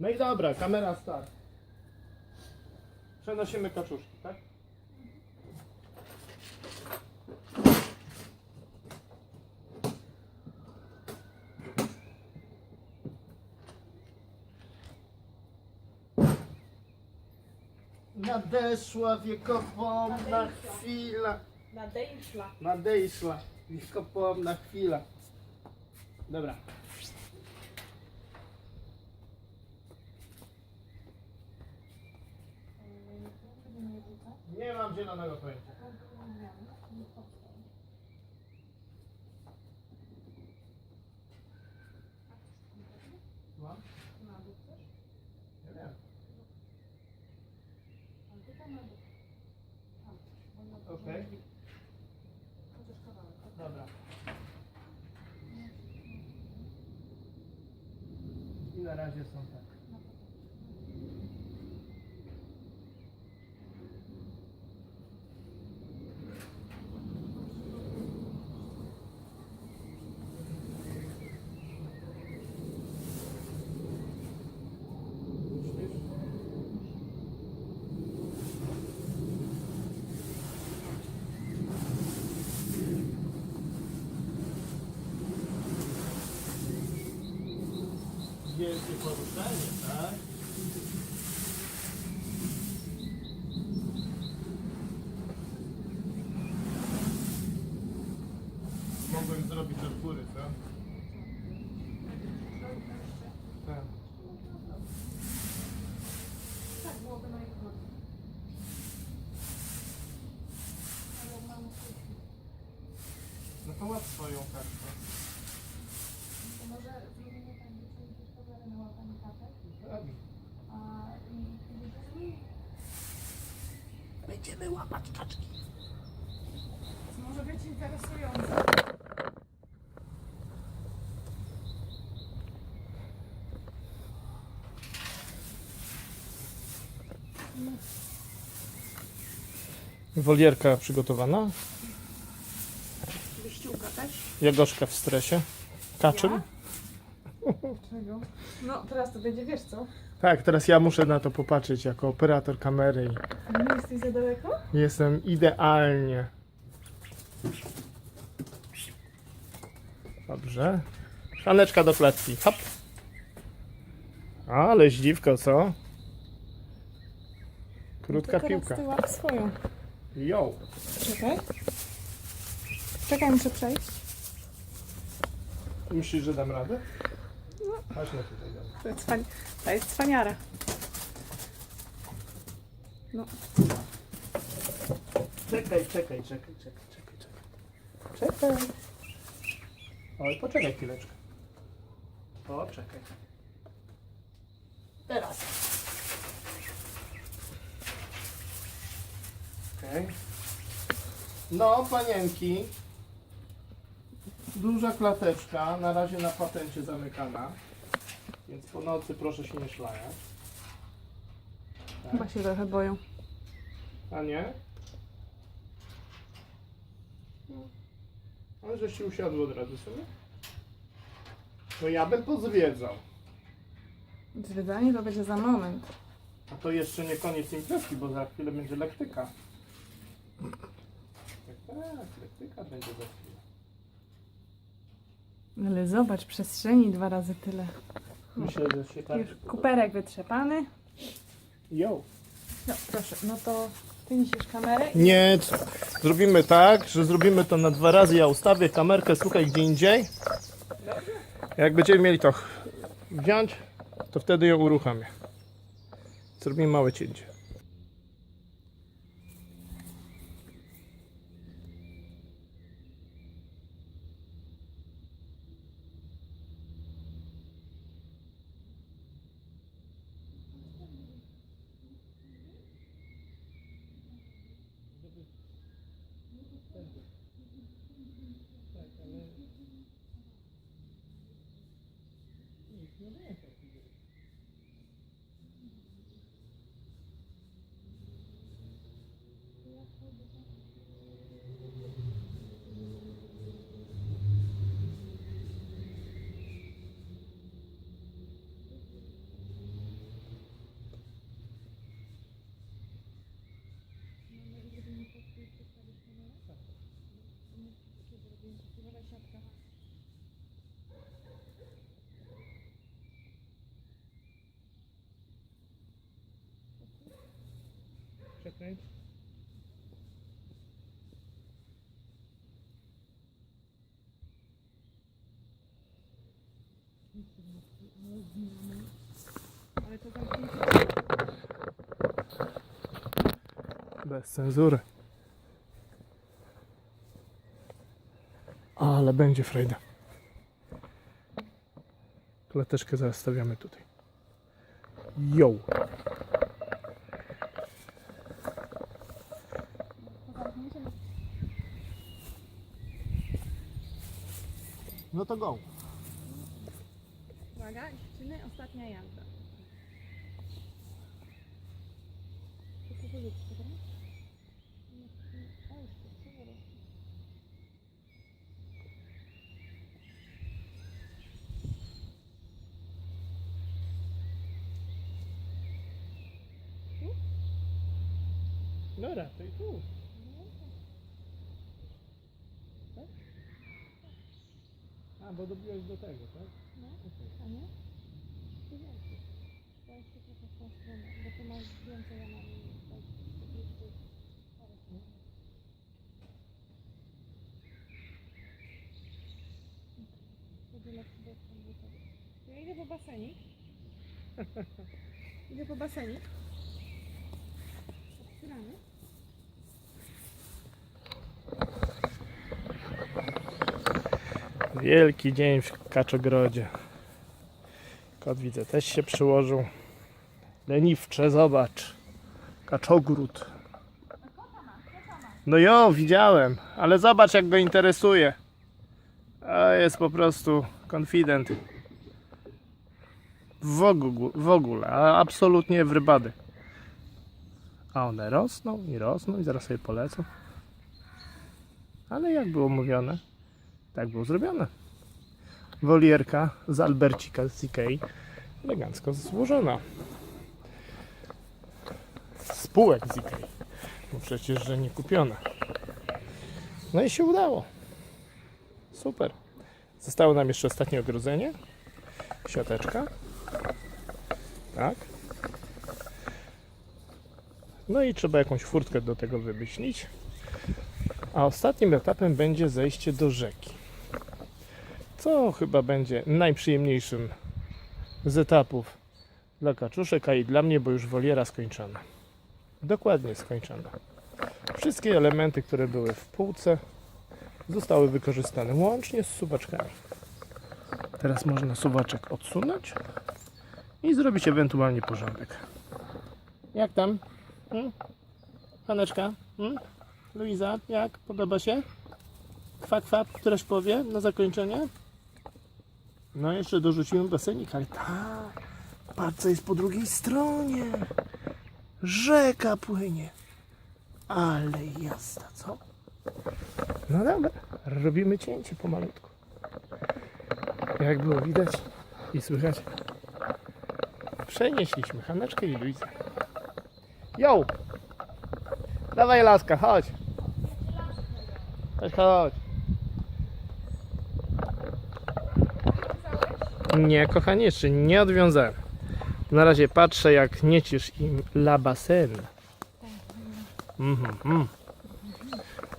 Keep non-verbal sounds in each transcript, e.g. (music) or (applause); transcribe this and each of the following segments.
No i dobra, kamera start. Przenosimy kaczuszki, tak? Nadeszła wiekopomna chwila. Nadejszła. Nadejszła wiekopomna chwila. Dobra. Mam zielonego pojęcia. Mam? Nie wiem. Okej. Dobra. I na razie są tak. Wielkie poruszenie, tak? Mogłem zrobić od góry, co? Tak. Tak, byłoby najwygodniej. No to łap swoją kartę. to może zrobimy tak, że przejdziesz kamerę na łapanie kartek, Robi. a i będziemy Będziemy łapać kaczki. może być interesujące. Wolierka przygotowana. Wyściółka też? Jagoszka w stresie. Kaczym? Ja? Czego? No teraz to będzie, wiesz co? Tak, teraz ja muszę na to popatrzeć jako operator kamery nie jesteś za daleko? jestem idealnie. Dobrze. Szaneczka do klatki. Hop. Ale zdziwko, co? Krótka piłka. Teraz ty łap swoją. Yo. Czekaj. Czekaj, muszę przejść. Myślisz, że dam radę? Chodź na tutaj. To jest, cwan... to jest cwaniara. No, Czekaj, czekaj, czekaj, czekaj, czekaj, czekaj. Czekaj. Oj, poczekaj chwileczkę. Poczekaj. Teraz. Okej. No, panienki. Duża klateczka, na razie na patencie zamykana. Więc po nocy proszę się nie szlajać. chyba się trochę boją. A nie? No. Ale żeś się usiadł od razu sobie? No ja bym pozwiedzał. Zwiedzanie to będzie za moment. A to jeszcze nie koniec imprezki, bo za chwilę będzie lektyka. Tak, tak, lektyka będzie za chwilę. Ale zobacz, przestrzeni dwa razy tyle. Myślę, że się tak... Już kuperek wytrzepany. Yo. No proszę, no to ty niesiesz kamerę i Nie, zrobimy tak, że zrobimy to na dwa razy. Ja ustawię kamerkę, słuchaj, gdzie indziej. Jak będziemy mieli to wziąć, to wtedy ją uruchamię. Zrobimy małe cięcie. Przekręć. Ale to zamknięcie. Bez cenzury. Ale będzie frajda. Klateczkę zaraz stawiamy tutaj. Yo! To zamknięcie. No to go. Uwaga, dziewczyny, ostatnia jazda. Dobra? O, jeszcze, super. No raczej tu. Tak? A, bo dobiłeś do tego, tak? No, a nie? Ty. To jeszcze trochę w tą stronę, bo ty masz więcej, ja mam tak. Będzie lepszy do tego. Ja idę po basenik. (laughs) idę po basenik. Otwieramy. Wielki dzień w Kaczogrodzie. Kot widzę też się przyłożył. Leniwcze, zobacz. Kaczogród. No jo, widziałem, ale zobacz jak go interesuje. A jest po prostu konfident. W ogóle, w ogóle, a absolutnie w rybady. A one rosną i rosną i zaraz sobie polecą. Ale jak było mówione, tak było zrobione. Wolierka z Albercika z. Elegancko złożona. Z Ikei. Bo przecież, że nie kupiona. No i się udało. Super. Zostało nam jeszcze ostatnie ogrodzenie. Siateczka. Tak. No i trzeba jakąś furtkę do tego wymyślić. A ostatnim etapem będzie zejście do rzeki. Co chyba będzie najprzyjemniejszym z etapów dla kaczuszek, a i dla mnie, bo już woliera skończona. Dokładnie skończona. Wszystkie elementy, które były w półce, zostały wykorzystane łącznie z suwaczkami. Teraz można suwaczek odsunąć i zrobić ewentualnie porządek. Jak tam? Hmm? Paneczka? Hmm? Luiza, jak? Podoba się? Kwa, kwa, któraś powie na zakończenie? No jeszcze dorzuciłem basenik, ale tak, patrz co jest po drugiej stronie. Rzeka płynie. Ale jazda, co? No dobra, robimy cięcie pomalutku. Jak było widać i słychać, przenieśliśmy Haneczkę i Luizę. Jo! Dawaj laska, chodź. Chodź, chodź. Nie, kochanie, jeszcze nie odwiązałem. Na razie patrzę, jak niecisz im la basen. Mhm, mhm.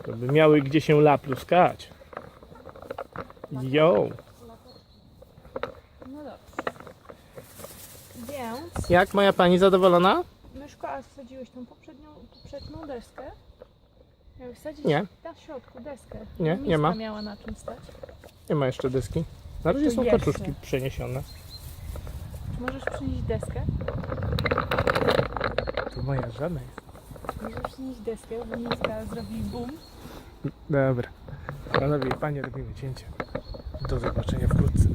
To by miały gdzie się lapluskać. Jo. No dobrze. Więc, Jak moja pani zadowolona? Myszko, a wsadziłeś tą poprzednią, poprzednią deskę? Miałeś wsadzić Nie. na środku deskę. Nie, nie ma. miała na czym stać. Nie ma jeszcze deski. Na razie są jeszcze. kaczuszki przeniesione. Czy możesz przynieść deskę? To moja żona jest. Możesz przynieść deskę, bo Miska zrobi boom. Dobra. Panowie i panie, robimy cięcie. Do zobaczenia wkrótce.